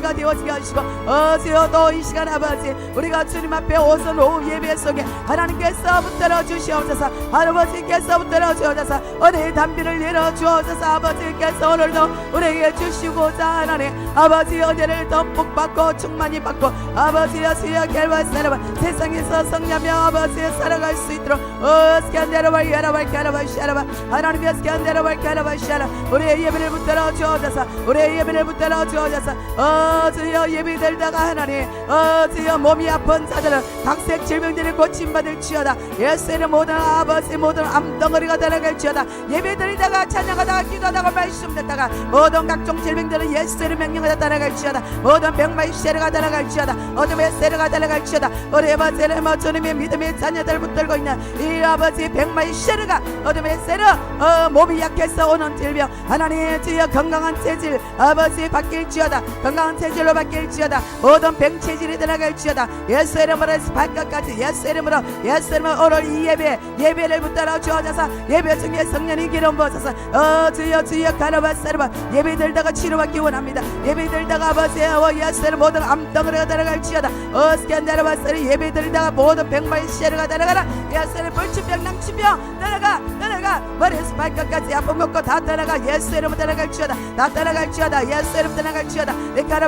은혜가 되어지게 하시고 어지어 또이 시간 아버지 우리가 주님 앞에 오선 오후 예배 속에 하나님께서 붙들어 주시옵소서. 할아버지께서 붙들어 주옵소서. 은혜의 담비를 내려 주옵소서 아버지께서 오늘도 우리에게 주시고자 하나님 아버지 은혜를 듬뿍 받고 충만히 받고 아버지여 주여 결과사람 세상에서 성냐며 아버지의 살아갈 수 있도록 어 스캔데르바 야라바 야라바 샤라바 하나님의 스캔데르바 야라바 샤라 우리의 예배를 붙들어 주옵소서. 우리의 예배를 붙들어 주옵소서. 어 주여 예배 들다가 하나님 어 주여 몸이 아픈 자들은 각색 질병들을 고침받을 지어다. 예수의 모든 아버지 모든 암덩어리가 되나갈 지어다. 예배 드리다가 찬양하다가 기도하다가 말씀 듣다가 모든 각종 질병들은 예수의 명령하다 따라갈 지어다. 모든 병마의 세례가 따라갈 지어다. 어둠의 세례가 따라갈 지어다. 우리 아버지를 뭐 주님의 믿음의 자녀들 붙들고 있는 이 아버지 병마의 세례가 어둠의 세례 어, 몸이 약해서 오는 질병. 하나님 주여 건강한 체질 아버지 바뀔지어다. 건강한 체질로 바뀔지어다. 모든 병체질이 들어갈지어다. 예수 이름으로 발끝까지 예수 이름으로 예수 이름으로 오늘 이 예배 예배를 붙들어 주어져서 예배 중에 성령이 기름 부어서 어 주여 주여 가라바사르바. 예배 들다가 치료받기 원합니다. 예배 들다가 아버지 어 예수의 모든 암덩어리가 들어갈지어다. 어 스캔다라바사르 예배 들다가 모든 병마의 시에르가 들어가라. 예수의 불치병 낭치병 들어가 들어가. 머리에서 발끝까지 아픈 것고 다 들어가. 예수 이름 들어갈지어다. 다 들어갈지어다. 예수 이름 바뀔지어다. 어스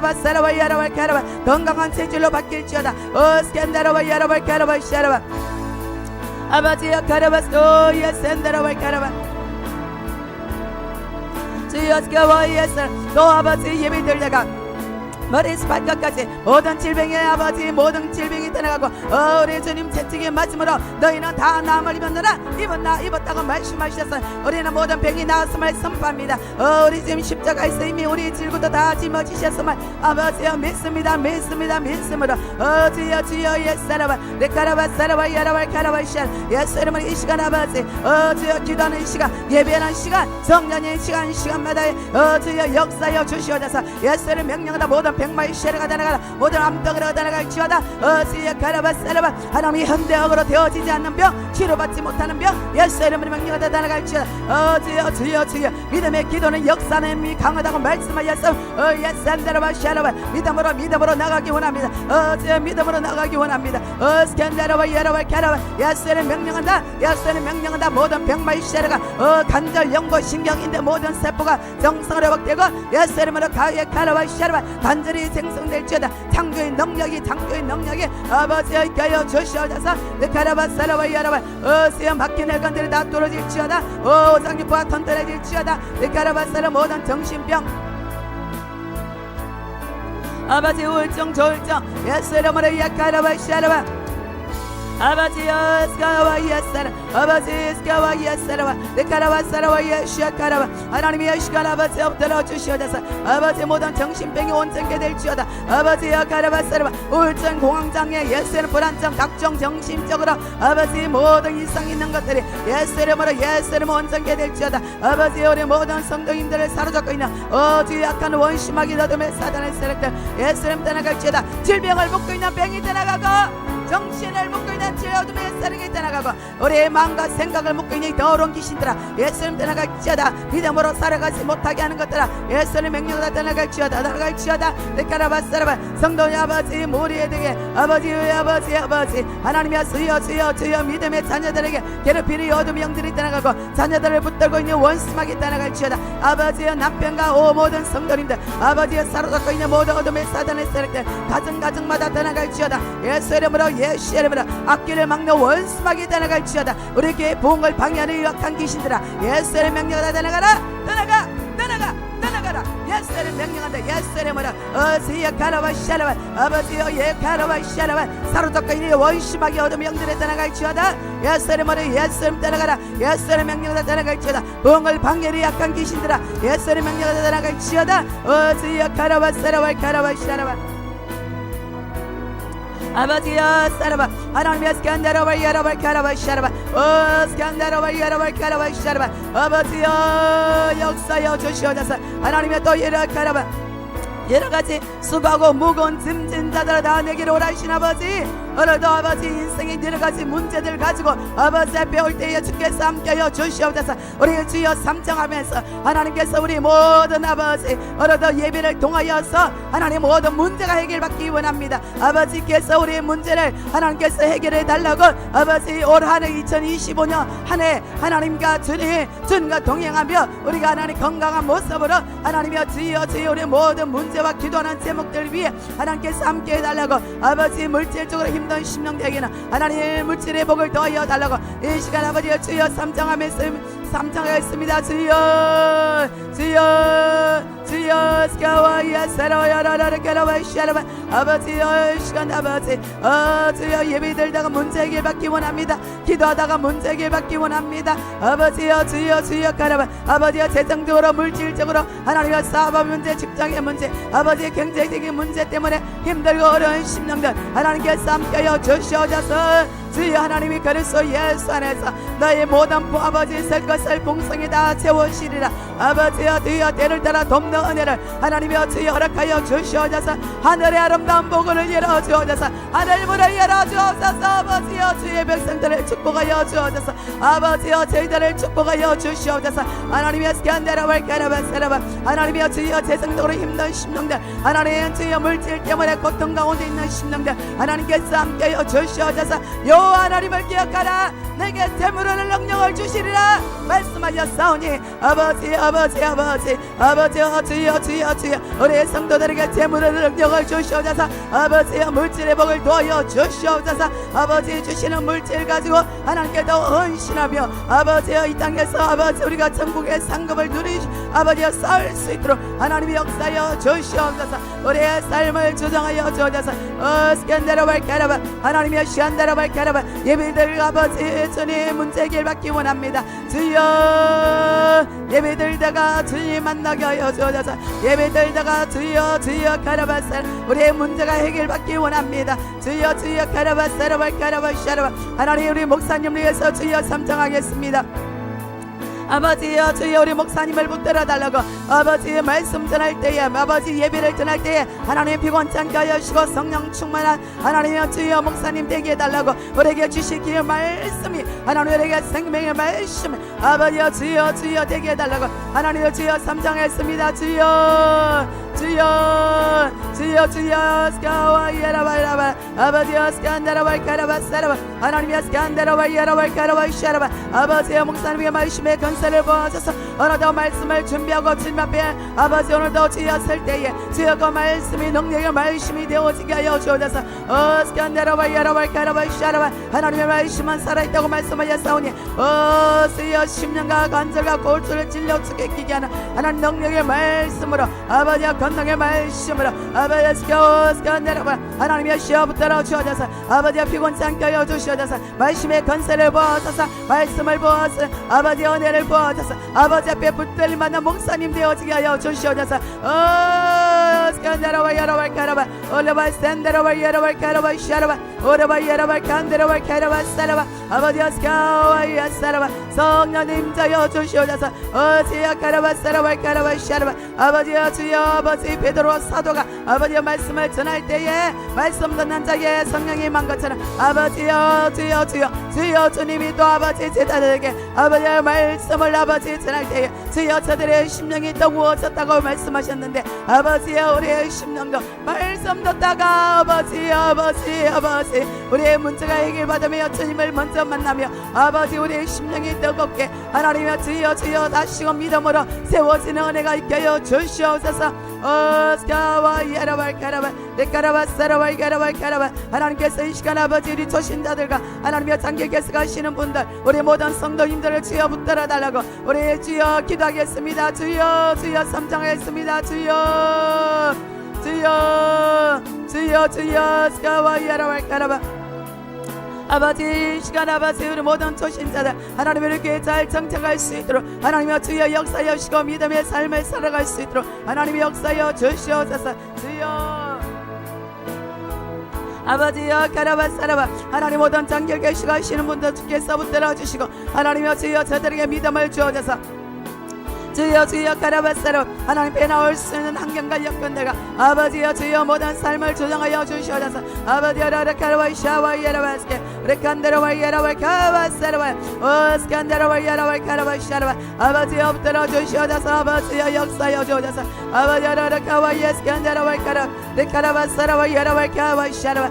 캔다라바 야라바 카라바 샤라바 아버지여 카라바스 오예 머리에서 발끝까지 모든 질병의 아버지 모든 질병이 떠나가고 어, 우리 주님 채찍에 맞음으로 너희는 다 나음을 입었느라 입었나 입었다고 말씀하셨어 우리는 모든 병이 나았음을 선포합니다. 어, 우리 지금 십자가에서 이미 우리 질구도 다 짊어지셨음을 아버지여 믿습니다. 믿습니다. 믿습니다 어, 주여 주여 예사라바 레카라바 사라바 야라바 카라바 샬 예수 이름으로 이 시간 아버지. 어, 주여 기도하는 이 시간 예배하는 시간 성년의 시간 시간마다 어, 주여 역사여 주시옵소서. 예수를 명령하다 모든 백마의 쉐르가 다나가라. 모든 암덩이가 다나갈 지어다. 어시야 가라바 사라바. 하나님이 현대학으로 되어지지 않는 병 치료받지 못하는 병 예수 이름으로 명령하다 다나갈 지어다 어주여 주여 주여 믿음의 기도는 역사는 강하다고 말씀하였어. 어 예수 안다라바 샤라바. 믿음으로 믿음으로 나가기 원합니다. 어주여 믿음으로 나가기 원합니다. 어 스캔다라바 야라바 카라바 예수를 명령한다. 예수를 명령한다. 모든 병마의 쉐르가. 어 관절 연고 신경인데 모든 세포가 정상으로 회복되고 예수 이름으로 가에 카라바. 샤라바 관절이 생성될지어다. 창조의 능력이 창조의 능력이 아버지의 있게 주시옵소서. 느카라바 사라바 야라바 어스여 막힌 혈관들이 다 뚫어질지어다. 오 장기포가 튼튼해질지어다. 느카라바 사라 모든 정신병. 아버지 우울증 조울증. 예수 이름으로 야카라바 샤라바 아버지 스카와 예사라 아버지 스카와 예사라와 네카라와 사라와 예시아카라와 하나님이 예시카라 아버지 엎드려 주시옵소서. 아버지 모든 정신병이 온전케 될지어다. 아버지 야카라와 사라와 우울증 공황장애 예수의 불안증 각종 정신적으로 아버지 모든 이상 있는 것들이 예수 이름으로 예수 이름 온전케 될지어다. 아버지 우리 모든 성도님들을 사로잡고 있는 어주 약한 원심하기 너둠의 사단의 세력들 예수 이름 떠나갈지어다. 질병을 묶고 있는 병이 떠나가고 정신을 묶고 있는 죄어둠의 사랑이 떠나가고 우리의 마음과 생각을 있는 이 더러운 귀신들아 예수님 떠나갈지어다. 믿음으로 살아가지 못하게 하는 것들아 예수님 명령하다 떠나갈지어다 떠나갈지어다. 내가라바사라바 성도의 아버지 대해 아버지의 아버지 아버지 하나님의 주여 주여 주여 믿음의 자녀들에게 괴롭히는 이 어둠 영들이 떠나가고 자녀들을 붙들고 있는 원수막이 떠나갈지어다. 아버지의 남편과 오 모든 성도님들 아버지의 사로잡고 있는 모든 어둠의 사단의 세력들 가정 가정마다 떠나갈지어다. 예수 이름으로 이름으로 앞길을 막는 원수막이 떠나갈지어다. 우리 교회 부흥을 방해하는 유약한 귀신들아 예수 이름 명령하다. 떠나가라 떠나가 떠나가 떠나가라. 예수 이름 명령한다. 예수 이름으로 어지야 가라와 샤라와 아버지여 예 가라와 샤라와 사로잡고 있는 원수막이 어둠 영들에 떠나갈지어다. 예수 이름으로 예수 이름 떠나가라. 예수 이름 명령하다. 떠나갈지어다. 부흥을 방해하는 약한 귀신들아 예수 이름 명령하다. 떠나갈지어다. 어지야 가라와 샤라와 가라와 샤라와 아버지여 사라바 하나님의 스캔다라바 야라바 카라바 샤라바 어 스캔다라바 야라바 오늘도 아버지 인생의 여러 가지 문제들 가지고 아버지 올 때에 주께서 함께하여 주시옵소서. 우리 주여 삼정하면서 하나님께서 우리 모든 아버지 오늘도 예배를 통하여서 하나님 모든 문제가 해결받기 원합니다. 아버지께서 우리의 문제를 하나님께서 해결해 달라고 아버지 올 한해 2025년 한 해 하나님과 주님 주님과 동행하며 우리가 하나님 건강한 모습으로 하나님이여 주여 주여 우리 모든 문제와 기도하는 제목들 위해 하나님께서 함께 해 달라고 아버지 물질적으로 힘든 심령되기는 하나님 물질의 복을 더하여 달라고 이 시간 아버지여 주여 삼정하면서 삼정하였습니다. 주여 주여 주여 스카와이야 사라야라라라 게라와 샤라바. 아버지여 이 시간 아버지. 어 주여 예배들다가 문제 해결받기 원합니다. 기도하다가 문제 해결받기 원합니다. 아버지여 주여 주여 가라바. 아버지여 재정적으로 물질적으로 하나님의 사업 문제 직장의 문제 아버지의 경제적인 문제 때문에 힘들고 어려운 심령들 하나님께서 함께하여 주시옵소서. 주여 하나님이 그리스도 예수 안에서 너의 모든 부 아버지 설 것을 풍성히 다 채우시리라. 아버지여 주여 때를 따라 돕는 은혜를 하나님이여 주여 허락하여 주시옵소서? 하늘의 아름다운 복을 열어주옵소서. 하늘 문을 열어주옵소서. 아버지여 주의 백성들을 축복하여 주옵소서. 아버지여 저희들을 축복하여 주시옵소서. 하나님이여 스캔데라 발가라바 세라바 하나님이여 주여 재성적으로 힘든 심령들 하나님 주여 물질 때문에 고통 가운데 있는 심령들 하나님께서 함께하여 주시옵소서. 요 하나님을 기억하라. 내게 재물을 능력을 주시리라. 말씀하셨사오니 아버지 아버지 아버지 아버지 주여 주여 주여 우리 성도들에게 재물을 능력을 주시옵소서. 아버지의 물질의 복을 도하여 주시옵소서. 아버지 주시는 물질 가지고 하나님께 더 헌신하며 아버지여 이 땅에서 아버지 우리가 천국의 상급을 누리 아버지여 쌓을 수 있도록 하나님이 역사여 주시옵소서. 우리의 삶을 주장하여 주옵소서. 어 스캔데로 발가라바 하나님의 시한데로 발가라바 예배들 아버지 주님 문제 해결받기 원합니다. 주여 예배 들다가 주님 만나게 하여 주옵소서 예배 들다가 주여 주여 가라바살 우리의 문제가 해결받기 원합니다. 주여 주여 가라바사라 발 가라바 샤라바. 하나님 우리 목사님 위해서 주여 삼정하겠습니다 아버지여 주여 우리 목사님을 붙들어 달라고 아버지의 말씀 전할 때에 아버지 예배를 전할 때에 하나님 피곤찮게 하시고 성령 충만한 하나님의 주여 목사님 되게 해달라고 우리에게 주시기의 말씀이 하나님 우리에게 생명의 말씀 아버지여 주여 주여 되게 해달라고 하나님의 주여 삼장했습니다. 주여 주여 주여 주여 스카와 예라바라바 아버지여 스칸다라바 카라바사라바 하나님의 스칸다라바 예라바 카라바샤라바 아버지여 목사님의 말씀의 건설을 보아셔서. 오늘도 말씀을 준비하고 주님 앞에 아버지 오늘도 설 때에 주여 그 말씀이 능력의 말씀이 되어지게 하여 주옵소서. 어 스칸다라바 예라바 카라바샤라바 하나님의 말씀만 살아있다고 말씀하셨사오니 어 주여 심령과 관절과 골수를 찔러 죽게 끼게 하는 하나님 능력의 말씀으로 아버지여 건강의 말씀으로 아버지여 스카오 스칸다라바 하나님의 시어 붙들어 주옵소서 아버지여 피곤찮게 하여 주시옵소서. 말씀의 건설을 보아소서. 말씀을 보아서 아버지 은혜를 보아소서. 아버지 앞에 붙들릴 만한 목사님 되어지게 하여 주시옵소서. 어 스칸다라바 야라바 카라바 올라바 스탠다라바 야라바 카라바 샤라바 오라바 야라바 칸다라바 카라바 사라바 아버지여 스카와 야사라바 성령님 자여 주시옵소서. 어지야 카라바 사라바 카라바 샤라바 아버지여 주여 아버지 베드로 사도가 아버지의 말씀을 전할 때에 말씀 듣는 자의 성령이 만 것처럼 아버지여 주여 주여 주여 주님이 또 아버지 제자들에게 아버지의 말씀을 아버지 전할 때에 주여 저들의 심령이 떠구어졌다고 말씀하셨는데 아버지여 우리의 심령도 말씀 듣다가 아버지 아버지 아버지 우리의 문제가 해결받으며 주님을 먼저 만나며 아버지 우리의 심령이 뜨겁게 하나님의 주여 주여 다시금 믿음으로 세워지는 은혜가 있게 하여 주시옵소서. 어스카와 예라발 카라바 레카라바 사라발 카라발 카라바 하나님께서 이 시간 아버지 우리 조신자들과 하나님의 장계께서 가시는 분들 우리 모든 성도님들을 주여 붙들어 달라고 우리 주여 기도하겠습니다. 주여 주여 삼장하겠습니다. 주여 주여 주여 주여. 스카와 예라발 카라바 아버지 이 시간 아버지 우리 모든 초신자들 하나님 이렇게 잘 정착할 수 있도록 하나님의 주여 역사여 시고 믿음의 삶을 살아갈 수 있도록 하나님의 역사여 주시옵소서. 주여. 아버지여 가라바 사라바 하나님 모든 장결 계시가시는 분들 주께서 붙들어 주시고 하나님의 주여 저들에게 믿음을 주어져서 주여 주여 카라바사로. 하나님께 나올 수 있는 환경과 여건대가 아버지여 주여 모든 삶을 조정하여 주시옵소서. 아버지여 라카라와 샤와 예라바스케 레칸데라와 예라와 카바사라와 오스칸데라와 예라와 카라바샤라와 아버지여 붙들어 주시옵소서. 아버지여 역사여 주옵소서. 아버지여 라카와 예스칸데라와 카라 레카라바사라와 예라와 카바샤라와